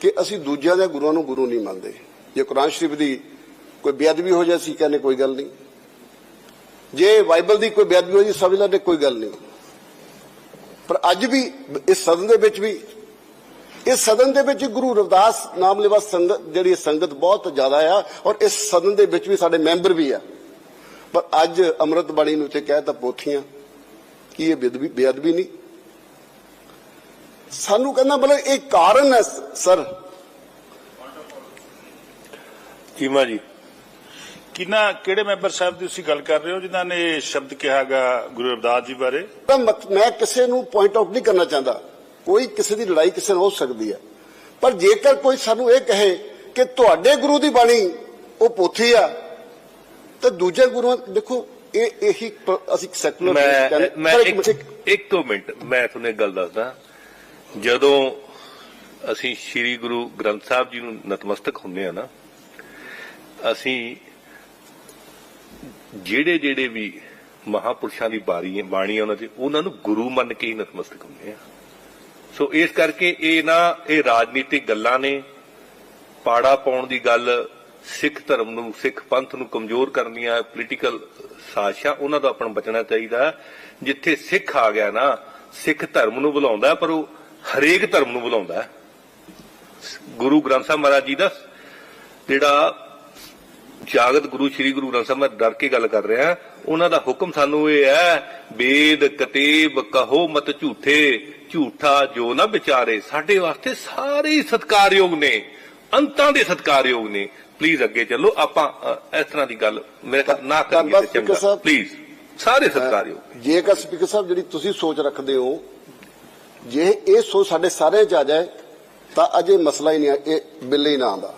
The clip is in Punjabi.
ਕਿ ਅਸੀਂ ਦੂਜਿਆਂ ਦੇ ਗੁਰੂਆਂ ਨੂੰ ਗੁਰੂ ਨਹੀਂ ਮੰਨਦੇ। ਜੇ ਕੁਰਾਨ ਸ਼ਰੀਫ ਦੀ ਕੋਈ ਬੇਅਦਬੀ ਹੋ ਜਾਏ ਸੀ ਕਹਿੰਦੇ ਕੋਈ ਗੱਲ ਨਹੀਂ। ਜੇ ਬਾਈਬਲ ਦੀ ਕੋਈ ਬੇਅਦਬੀ ਹੋ ਜੀ ਸਮਝ ਲੈਂਦੇ ਕੋਈ ਗੱਲ ਨਹੀਂ। ਪਰ ਅੱਜ ਵੀ ਇਸ ਸਦਨ ਦੇ ਵਿੱਚ ਵੀ, ਇਸ ਸਦਨ ਦੇ ਵਿੱਚ ਗੁਰੂ ਰਵਿਦਾਸ ਨਾਮ ਲੈਵਾ ਸੰਗਤ, ਜਿਹੜੀ ਸੰਗਤ ਬਹੁਤ ਜ਼ਿਆਦਾ ਆ, ਔਰ ਇਸ ਸਦਨ ਦੇ ਵਿੱਚ ਵੀ ਸਾਡੇ ਮੈਂਬਰ ਵੀ ਆ। ਪਰ ਅੱਜ ਅੰਮ੍ਰਿਤ ਬਾਣੀ ਨੂੰ ਤੇ ਕਹਿਤਾ ਪੋਥੀਆਂ ਕੀ ਇਹ ਬੇਅਦਬੀ ਬੇਅਦਬੀ ਨਹੀਂ। ਸਾਨੂੰ ਕਹਿੰਦਾ ਮਤਲਬ ਇਹ ਕਾਰਨ ਹੈ ਸਰ। ਚੀਮਾ ਜੀ। ਕਿੰਨਾ ਕਿਹੜੇ ਮੈਂਬਰ ਸਾਹਿਬ ਦੀ ਤੁਸੀਂ ਗੱਲ ਕਰ ਰਹੇ ਹੋ ਜਿਨ੍ਹਾਂ ਨੇ ਇਹ ਸ਼ਬਦ ਕਿਹਾਗਾ ਗੁਰੂ ਰਵਿਦਾਸ ਜੀ ਬਾਰੇ? ਮੈਂ ਕਿਸੇ ਨੂੰ ਪੁਆਇੰਟ ਆਊਟ ਨਹੀਂ ਕਰਨਾ ਚਾਹੁੰਦਾ। ਕੋਈ ਕਿਸੇ ਦੀ ਲੜਾਈ ਕਿਸੇ ਨਾਲ ਹੋ ਸਕਦੀ ਹੈ। ਪਰ ਜੇਕਰ ਕੋਈ ਸਾਨੂੰ ਇਹ ਕਹੇ ਕਿ ਤੁਹਾਡੇ ਗੁਰੂ ਦੀ ਬਾਣੀ ਉਹ ਪੋਥੀ ਆ ਤਾਂ ਦੂਜੇ ਗੁਰੂਆਂ ਦੇਖੋ ਇਹ ਇਹੀ ਅਸੀਂ ਸੈਕੂਲਰ ਮੈਂ ਮੈਂ ਇੱਕ ਮਿੰਟ ਮੈਂ ਤੁਹਾਨੂੰ ਇੱਕ ਗੱਲ ਦੱਸਦਾ। ਜਦੋਂ ਅਸੀਂ ਸ੍ਰੀ ਗੁਰੂ ਗ੍ਰੰਥ ਸਾਹਿਬ ਜੀ ਨੂੰ ਨਤਮਸਤਕ ਹੁੰਦੇ ਆ ਨਾ, ਅਸੀਂ ਜਿਹੜੇ ਜਿਹੜੇ ਵੀ ਮਹਾਪੁਰਸ਼ਾਂ ਦੀ ਬਾਣੀ ਬਾਣੀ ਆ ਉਹਨਾਂ ਦੀ, ਉਹਨਾਂ ਨੂੰ ਗੁਰੂ ਮੰਨ ਕੇ ਹੀ ਨਤਮਸਤਕ ਹੁੰਦੇ ਆ ਸੋ ਇਸ ਕਰਕੇ ਇਹ ਨਾ, ਇਹ ਰਾਜਨੀਤਿਕ ਗੱਲਾਂ ਨੇ, ਪਾੜਾ ਪਾਉਣ ਦੀ ਗੱਲ, ਸਿੱਖ ਧਰਮ ਨੂੰ, ਸਿੱਖ ਪੰਥ ਨੂੰ ਕਮਜ਼ੋਰ ਕਰਨ ਦੀਆਂ ਪੋਲੀਟੀਕਲ ਸਾਜ਼ਿਸ਼ਾਂ, ਉਹਨਾਂ ਤੋਂ ਆਪਣਾ ਬਚਣਾ ਚਾਹੀਦਾ। ਜਿੱਥੇ ਸਿੱਖ ਆ ਗਿਆ ਨਾ, ਸਿੱਖ ਧਰਮ ਨੂੰ ਬੁਲਾਉਂਦਾ, ਪਰ ਉਹ ਹਰੇਕ ਧਰਮ ਨੂੰ ਬੁਲਾਉਂਦਾ ਗੁਰੂ ਗ੍ਰੰਥ ਸਾਹਿਬ ਮਹਾਰਾਜ ਜੀ ਦਾ ਜਿਹੜਾ ਜਾਗਤ ਗੁਰੂ ਸ੍ਰੀ ਗੁਰੂ ਗ੍ਰੰਥ ਸਾਹਿਬ ਮੈਂ ਡਰ ਕੇ ਗੱਲ ਕਰ ਰਿਹਾ ਉਹਨਾਂ ਦਾ ਹੁਕਮ ਸਾਨੂੰ ਇਹ ਹੈ ਵੇਦ ਕਤੇਬ ਕਹੋ ਮਤ ਝੂਠੇ ਝੂਠਾ ਜੋ ਨਾ ਵਿਚਾਰੇ। ਸਾਡੇ ਵਾਸਤੇ ਸਾਰੇ ਹੀ ਸਤਕਾਰਯੋਗ ਨੇ ਅੰਤਾਂ ਦੇ ਸਤਕਾਰਯੋਗ ਨੇ। ਪਲੀਜ਼ ਅੱਗੇ ਚੱਲੋ ਆਪਾਂ ਇਸ ਤਰ੍ਹਾਂ ਦੀ ਗੱਲ ਮੇਰੇ ਖਿਆਲ ਨਾ ਕਰੀਏ ਚੰਗਾ। ਪਲੀਜ਼ ਸਾਰੇ ਸਤਕਾਰਯੋਗ ਜੇਕਰ ਸਪੀਕਰ ਸਾਹਿਬ ਜਿਹੜੀ ਤੁਸੀਂ ਸੋਚ ਰੱਖਦੇ ਹੋ ਜੇ ਇਹ ਸੋਚ ਸਾਡੇ ਸਾਰਿਆਂ ਚ ਆ ਜਾਏ ਤਾਂ ਅਜੇ ਮਸਲਾ ਹੀ ਨਹੀਂ ਇਹ ਬਿੱਲ ਹੀ ਨਾ ਆਉਂਦਾ।